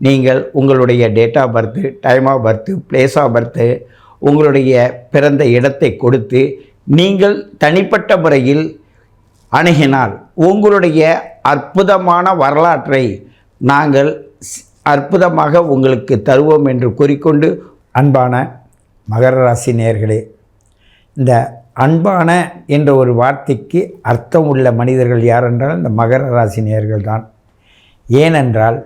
நீங்கள் உங்களுடைய date of birth time of birth place of birth உங்களுடைய பிறந்த இடத்தை கொடுத்து நீங்கள் தனிப்பட்ட முறையில் அணுகினால் உங்களுடைய அற்புதமான வரலாற்றை நாங்கள் அற்புதமாக உங்களுக்கு தருவோம் என்று கூறிக்கொண்டு அன்பான மகர ராசி நேயர்களே இந்த அன்பான என்ற ஒரு வார்த்தைக்கு அர்த்தம் உள்ள மனிதர்கள் யாரென்றால் இந்த மகர ராசி நேர்கள் தான் ஏனென்றால்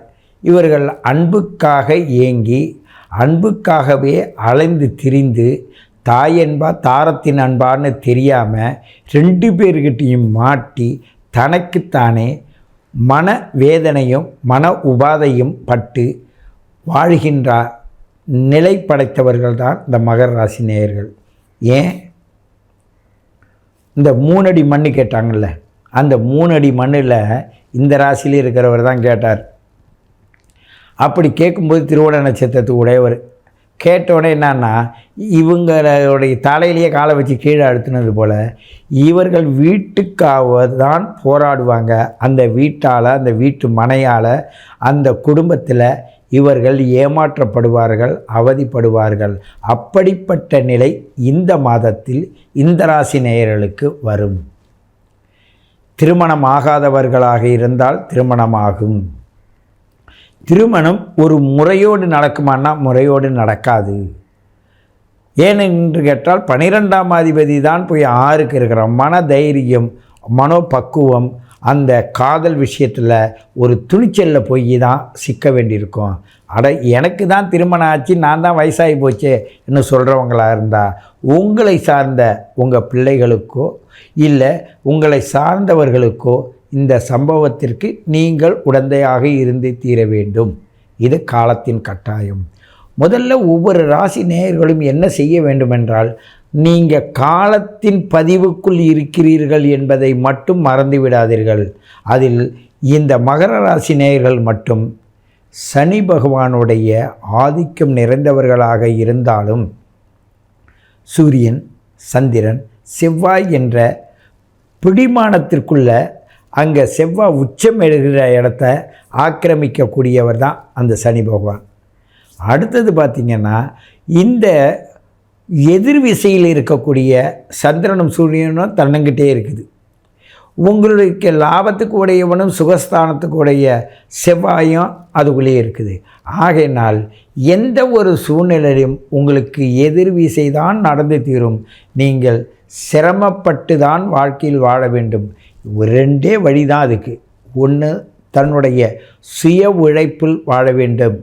இவர்கள் அன்புக்காக ஏங்கி அன்புக்காகவே அலைந்து திரிந்து தாய் அன்பா தாரத்தின் அன்பான்னு தெரியாமல் ரெண்டு பேர்கிட்டையும் மாட்டி தனக்குத்தானே மன வேதனையும் மன உபாதையும் பட்டு வாழ்கின்ற நிலை படைத்தவர்கள் தான் இந்த மகர ராசி நேயர்கள். ஏன்? இந்த மூணடி மண்ணு கேட்டாங்கல்ல அந்த மூணடி மண்ணில் இந்த ராசியில் இருக்கிறவர் தான் கேட்டார். அப்படி கேட்கும்போது திருவோண நட்சத்திரத்துக்கு உடையவர். கேட்டோடனே என்னன்னா இவங்களுடைய தலையிலேயே காலை வச்சு கீழே அழுத்தினது போல் இவர்கள் வீட்டுக்காக தான் போராடுவாங்க. அந்த வீட்டால் அந்த வீட்டு மனையால் அந்த குடும்பத்தில் இவர்கள் ஏமாற்றப்படுவார்கள் அவதிப்படுவார்கள். அப்படிப்பட்ட நிலை இந்த மாதத்தில் இந்த ராசி நேயர்களுக்கு வரும். திருமணம் ஆகாதவர்களாக இருந்தால் திருமணமாகும். திருமணம் ஒரு முறையோடு நடக்குமானா முறையோடு நடக்காது. ஏனென்று கேட்டால் பனிரெண்டாம் அதிபதி தான் போய் ஆறுக்கு இருக்கிற மன தைரியம் மனோபக்குவம் அந்த காதல் விஷயத்தில் ஒரு துணிச்சலில் போய் தான் சிக்க வேண்டியிருக்கும். அட எனக்கு தான் திருமணம் ஆச்சு நான் தான் வயசாகி போச்சு என்று சொல்கிறவங்களா இருந்தால் உங்களை சார்ந்த உங்கள் பிள்ளைகளுக்கோ இல்லை உங்களை சார்ந்தவர்களுக்கோ இந்த சம்பவத்திற்கு நீங்கள் உடந்தையாக இருந்து தீர வேண்டும். இது காலத்தின் கட்டாயம். முதல்ல ஒவ்வொரு ராசி நேயர்களும் என்ன செய்ய வேண்டுமென்றால் நீங்கள் காலத்தின் பதிவுக்குள் இருக்கிறீர்கள் என்பதை மட்டும் மறந்து விடாதீர்கள். அதில் இந்த மகர ராசி நேயர்கள் மட்டும் சனி பகவானுடைய ஆதிக்கம் நிறைந்தவர்களாக இருந்தாலும் சூரியன் சந்திரன் செவ்வாய் என்ற பிடிமானத்திற்குள்ள அங்கே செவ்வாய் உச்சம் எழுகிற இடத்த ஆக்கிரமிக்கக்கூடியவர் தான் அந்த சனி பகவான். அடுத்தது பார்த்திங்கன்னா இந்த எதிர் விசையில் இருக்கக்கூடிய சந்திரனும் சூரியனும் தன்னங்கிட்டே இருக்குது. உங்களுக்கு லாபத்துக்கு உடையவனும் சுகஸ்தானத்துக்கு உடைய செவ்வாயும் அதுக்குள்ளேயே இருக்குது. ஆகையினால் எந்த ஒரு சூழ்நிலையிலும் உங்களுக்கு எதிர்விசை தான் நடந்து தீரும். நீங்கள் சிரமப்பட்டு தான் வாழ்க்கையில் வாழ வேண்டும். ரெண்டே வழி தான் அதுக்கு. ஒன்று தன்னுடைய சுய உழைப்பில் வாழ வேண்டும்.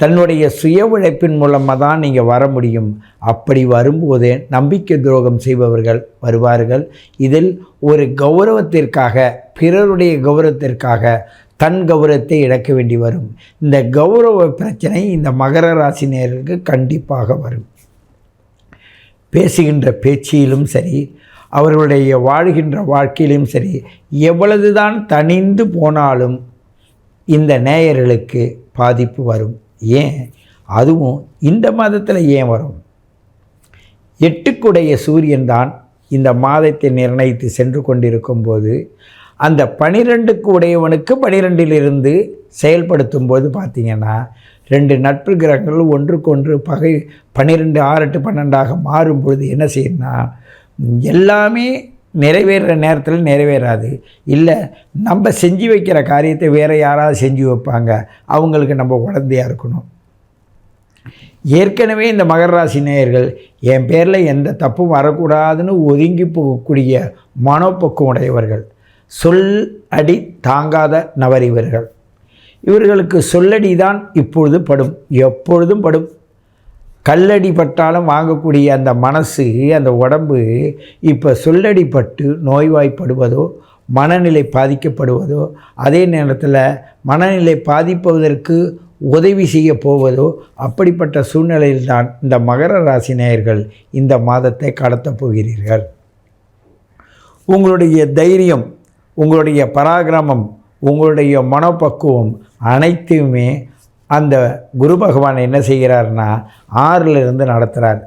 தன்னுடைய சுய உழைப்பின் மூலமாக தான் நீங்கள் வர முடியும். அப்படி வரும்போதே நம்பிக்கை துரோகம் செய்பவர்கள் வருவார்கள். இதில் ஒரு கௌரவத்திற்காக பிறருடைய கௌரவத்திற்காக தன் கௌரவத்தை இழக்க வேண்டி வரும். இந்த கௌரவ பிரச்சனை இந்த மகர ராசி நேர்களுக்கு கண்டிப்பாக வரும். பேசுகின்ற பேச்சிலும் சரி அவர்களுடைய வாழ்கின்ற வாழ்க்கையிலும் சரி எவ்வளவுதான் தனிந்து போனாலும் இந்த நேயர்களுக்கு பாதிப்பு வரும். ஏன்? அதுவும் இந்த மாதத்தில் ஏன் வரும்? எட்டுக்குடைய சூரியன் தான் இந்த மாதத்தை நிர்ணயித்து சென்று கொண்டிருக்கும் போது அந்த பனிரெண்டுக்கு உடையவனுக்கு பனிரெண்டிலிருந்து செயல்படுத்தும் போது பார்த்திங்கன்னா ரெண்டு நட்பு கிரகங்கள் ஒன்றுக்கொன்று பகை பன்னிரெண்டு ஆறு எட்டு பன்னெண்டாக மாறும் பொழுது என்ன செய்யணும்னா எல்லாமே நிறைவேறுற நேரத்தில் நிறைவேறாது. இல்லை நம்ம செஞ்சு வைக்கிற காரியத்தை வேறு யாராவது செஞ்சு வைப்பாங்க. அவங்களுக்கு நம்ம உடந்தையாக இருக்கணும். ஏற்கனவே இந்த மகர ராசி நேயர்கள் என் பேரில் எந்த தப்பும் வரக்கூடாதுன்னு ஒதுங்கி போகக்கூடிய மனப்பக்குவம் உடையவர்கள். சொல் அடி தாங்காத நபர் இவர்கள். இவர்களுக்கு சொல்லடி தான் இப்பொழுது படும் எப்பொழுதும் படும். கல்லடி பட்டாலும் வாங்கக்கூடிய அந்த மனசு அந்த உடம்பு இப்போ சொல்லடிப்பட்டு நோய்வாய்ப்படுவதோ மனநிலை பாதிக்கப்படுவதோ அதே நேரத்தில் மனநிலை பாதிப்பதற்கு உதவி செய்ய போவதோ அப்படிப்பட்ட சூழ்நிலையில்தான் இந்த மகர ராசி நேயர்கள் இந்த மாதத்தை கடத்தப் போகிறீர்கள். உங்களுடைய தைரியம் உங்களுடைய பராக்கிரமம் உங்களுடைய மனப்பக்குவம் அனைத்துமே அந்த குரு பகவான் என்ன செய்கிறார்னா ஆறிலிருந்து நடத்துகிறார்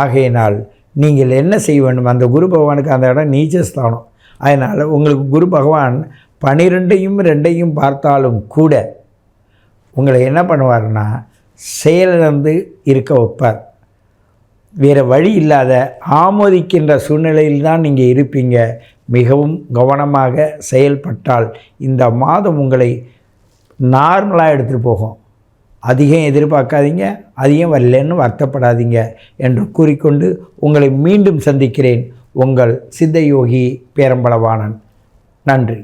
ஆகையினால் நீங்கள் என்ன செய்ய வேண்டும்? அந்த குரு பகவானுக்கு அந்த இடம் நீச்சஸ்தானம். அதனால் உங்களுக்கு குரு பகவான் பனிரெண்டையும் ரெண்டையும் பார்த்தாலும் கூட உங்களை என்ன பண்ணுவார்னா செயலிழந்து இருக்க வைப்பார். வேறு வழி இல்லாத ஆமோதிக்கின்ற சூழ்நிலையில் தான் நீங்கள் இருப்பீங்க. மிகவும் கவனமாக செயல்பட்டால் இந்த மாதம் உங்களை நார்மலாக எடுத்துகிட்டு போகும். அதிகம் எதிர்பார்க்காதீங்க அதிகம் வரலன்னு வருத்தப்படாதீங்க என்று கூறிக்கொண்டு உங்களை மீண்டும் சந்திக்கிறேன். உங்கள் சித்தயோகி பேரம்பளவாணன் நன்றி.